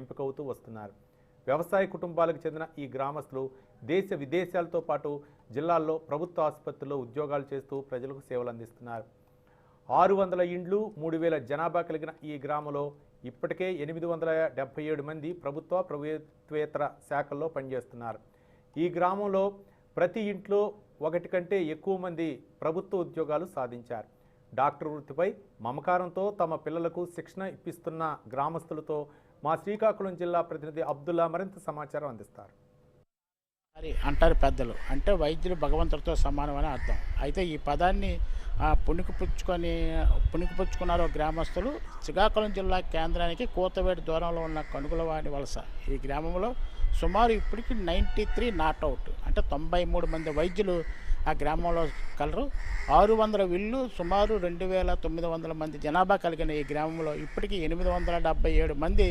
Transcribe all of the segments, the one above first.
ఎంపికవుతూ వస్తున్నారు. వ్యవసాయ కుటుంబాలకు చెందిన ఈ గ్రామస్తులు దేశ విదేశాలతో పాటు జిల్లాల్లో ప్రభుత్వ ఆసుపత్రుల్లో ఉద్యోగాలు చేస్తూ ప్రజలకు సేవలు అందిస్తున్నారు. ఆరు వందల ఇండ్లు మూడు వేల జనాభా కలిగిన ఈ గ్రామంలో ఇప్పటికే ఎనిమిది వందల డెబ్బై ఏడు మంది ప్రభుత్వ ప్రభుత్వేతర శాఖల్లో పనిచేస్తున్నారు. ఈ గ్రామంలో ప్రతి ఇంట్లో ఒకటి కంటే ఎక్కువ మంది ప్రభుత్వ ఉద్యోగాలు సాధించారు. డాక్టర్ వృత్తిపై మమకారంతో తమ పిల్లలకు శిక్షణ ఇప్పిస్తున్న గ్రామస్తులతో మా శ్రీకాకుళం జిల్లా ప్రతినిధి అబ్దుల్లా మరింత సమాచారం అందిస్తారు. మరి అంటారు పెద్దలు. అంటే వైద్యులు భగవంతుడితో సమానం అని అర్థం. అయితే ఈ పదాన్ని ఆ, పుణికిపుచ్చుకొని పుణికిపుచ్చుకున్నారు గ్రామస్తులు. శ్రీకాకుళం జిల్లా కేంద్రానికి కోతవేటి దూరంలో ఉన్న కనుగులవాణి వలస. ఈ గ్రామంలో సుమారు ఇప్పటికి నైంటీ త్రీ నాట్ అవుట్ అంటే తొంభై మూడు మంది వైద్యులు ఆ గ్రామంలో కలరు. ఆరు వందల విల్లు సుమారు రెండు వేల తొమ్మిది వందల మంది జనాభా కలిగిన ఈ గ్రామంలో ఇప్పటికీ ఎనిమిది వందల డెబ్బై ఏడు మంది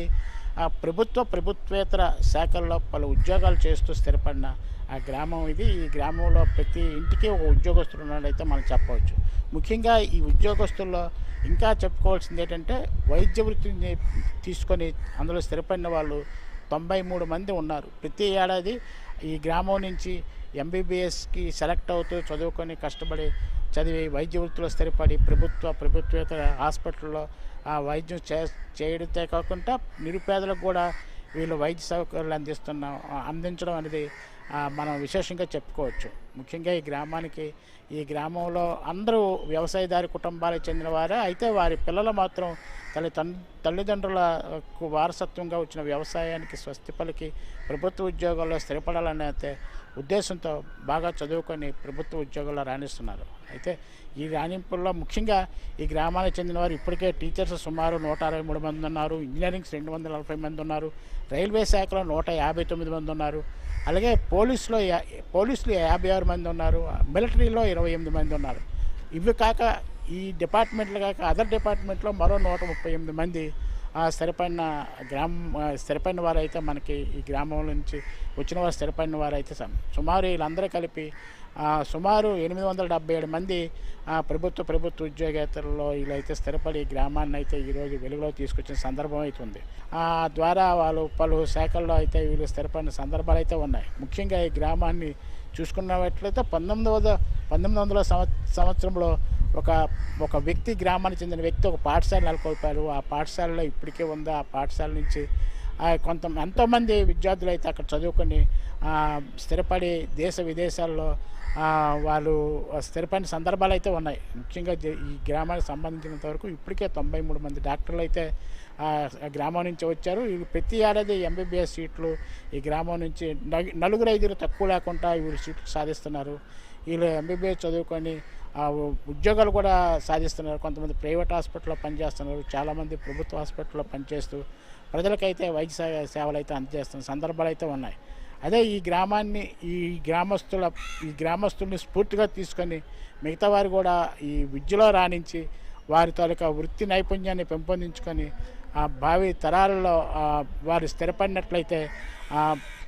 ఆ ప్రభుత్వ ప్రభుత్వేతర శాఖల్లో పలు ఉద్యోగాలు చేస్తూ స్థిరపడిన ఆ గ్రామం ఇది. ఈ గ్రామంలో ప్రతి ఇంటికి ఒక ఉద్యోగస్తులు ఉన్నాడైతే మనం చెప్పవచ్చు. ముఖ్యంగా ఈ ఉద్యోగస్తుల్లో ఇంకా చెప్పుకోవాల్సింది ఏంటంటే వైద్య వృత్తిని తీసుకొని అందులో స్థిరపడిన వాళ్ళు తొంభై మూడు మంది ఉన్నారు. ప్రతి ఏడాది ఈ గ్రామం నుంచి ఎంబీబీఎస్కి సెలెక్ట్ అవుతూ చదువుకొని కష్టపడి చదివి వైద్య వృత్తిలో స్థిరపడి ప్రభుత్వ ప్రభుత్వేతర హాస్పిటల్లో ఆ వైద్యం చే చేయడంతో కాకుండా నిరుపేదలకు కూడా వీళ్ళు వైద్య సౌకర్యాలు అందిస్తున్నాం అందించడం అనేది మనం విశేషంగా చెప్పుకోవచ్చు. ముఖ్యంగా ఈ గ్రామానికి ఈ గ్రామంలో అందరూ వ్యవసాయదారి కుటుంబాలకు చెందిన వారే అయితే వారి పిల్లలు మాత్రం తల్లి తల్లిదండ్రులకు వారసత్వంగా వచ్చిన వ్యవసాయానికి స్వస్తి పలికి ప్రభుత్వ ఉద్యోగాల్లో స్థిరపడాలనే అయితే ఉద్దేశంతో బాగా చదువుకొని ప్రభుత్వ ఉద్యోగాల్లో రాణిస్తున్నారు. అయితే ఈ రాణింపుల్లో ముఖ్యంగా ఈ గ్రామానికి చెందిన వారు ఇప్పటికే టీచర్స్ సుమారు నూట అరవై మూడు మంది ఉన్నారు ఇంజనీరింగ్స్ రెండు వందల నలభై మంది ఉన్నారు రైల్వే శాఖలో నూట యాభై తొమ్మిది మంది ఉన్నారు అలాగే పోలీసులో పోలీసులు యాభై ఆరు మంది ఉన్నారు మిలిటరీలో ఇరవై ఎనిమిది మంది ఉన్నారు. ఇవి కాక ఈ డిపార్ట్మెంట్లు కాక అదర్ డిపార్ట్మెంట్లో మరో నూట ముప్పై ఎనిమిది మంది ఆ, స్థిరపడిన గ్రామం స్థిరపడిన వారైతే మనకి ఈ గ్రామం నుంచి వచ్చిన వారు స్థిరపడిన వారైతే సుమారు వీళ్ళందరూ కలిపి సుమారు ఎనిమిది వందల డెబ్బై ఏడు మంది ఆ, ప్రభుత్వ ప్రభుత్వ ఉద్యోగేతరుల్లో వీళ్ళైతే స్థిరపడి గ్రామాన్ని అయితే ఈరోజు వెలుగులో తీసుకొచ్చిన సందర్భం అవుతుంది ఆ ద్వారా వాళ్ళు పలు శాఖల్లో అయితే వీళ్ళు స్థిరపడిన సందర్భాలు అయితే ఉన్నాయి. ముఖ్యంగా ఈ గ్రామాన్ని చూసుకున్నట్లయితే పంతొమ్మిది వందల పంతొమ్మిది వందల సంవత్సరంలో ఒక ఒక వ్యక్తి గ్రామానికి చెందిన వ్యక్తి ఒక పాఠశాల నెలకొల్పారు. ఆ పాఠశాలలో ఇప్పటికే ఉంది. ఆ పాఠశాల నుంచి ఆ కొంత ఎంతోమంది విద్యార్థులు అయితే అక్కడ చదువుకొని స్థిరపడి దేశ విదేశాల్లో వాళ్ళు స్థిరపడిన సందర్భాలు అయితే ఉన్నాయి. ముఖ్యంగా ఈ గ్రామానికి సంబంధించినంత వరకు ఇప్పటికే తొంభై మూడు మంది డాక్టర్లు అయితే గ్రామం నుంచి వచ్చారు. వీళ్ళు ప్రతి ఏడాది ఎంబీబీఎస్ సీట్లు ఈ గ్రామం నుంచి నలుగురు ఐదుగురు తక్కువ లేకుండా వీళ్ళు సీట్లు సాధిస్తున్నారు. వీళ్ళు ఎంబీబీఎస్ చదువుకొని ఉద్యోగాలు కూడా సాధిస్తున్నారు. కొంతమంది ప్రైవేట్ హాస్పిటల్లో పనిచేస్తున్నారు. చాలామంది ప్రభుత్వ హాస్పిటల్లో పనిచేస్తూ ప్రజలకైతే వైద్య సేవలు అయితే అందజేస్తున్న సందర్భాలు అయితే ఉన్నాయి. అదే ఈ గ్రామాన్ని ఈ గ్రామస్తుల ఈ గ్రామస్తుల్ని స్ఫూర్తిగా తీసుకొని మిగతా వారు కూడా ఈ విద్యలో రాణించి వారి తాలూకా వృత్తి నైపుణ్యాన్ని పెంపొందించుకొని ఆ భావి తరాలలో వారు స్థిరపడినట్లయితే ఆ,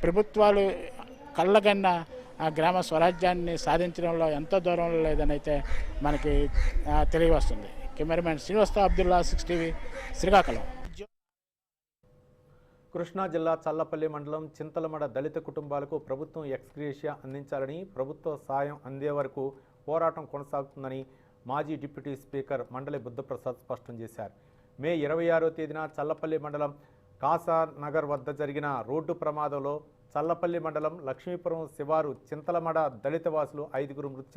ప్రభుత్వాలు కళ్ళగన్న ఆ గ్రామ స్వరాజ్యాన్ని సాధించడంలో ఎంతో దూరంలో లేదని అయితే మనకి తెలియవస్తుంది. కెమెరామెన్ శ్రీవస్త అబ్దుల్లా సిక్స్ టీవీ శ్రీకాకుళం. కృష్ణా జిల్లా చల్లపల్లి మండలం చింతలమడ దళిత కుటుంబాలకు ప్రభుత్వం ఎక్స్గ్రేషియా అందించాలని ప్రభుత్వ సాయం అందే వరకు పోరాటం కొనసాగుతుందని మాజీ డిప్యూటీ స్పీకర్ మండలి బుద్ధప్రసాద్ స్పష్టం చేశారు. మే ఇరవై ఆరో తేదీన చల్లపల్లి మండలం కాసార్ నగర్ వద్ద జరిగిన రోడ్డు ప్రమాదంలో చల్లపల్లి మండలం లక్ష్మీపురం శివారు చింతలమడ దళిత వాసులు ఐదుగురు మృత్యు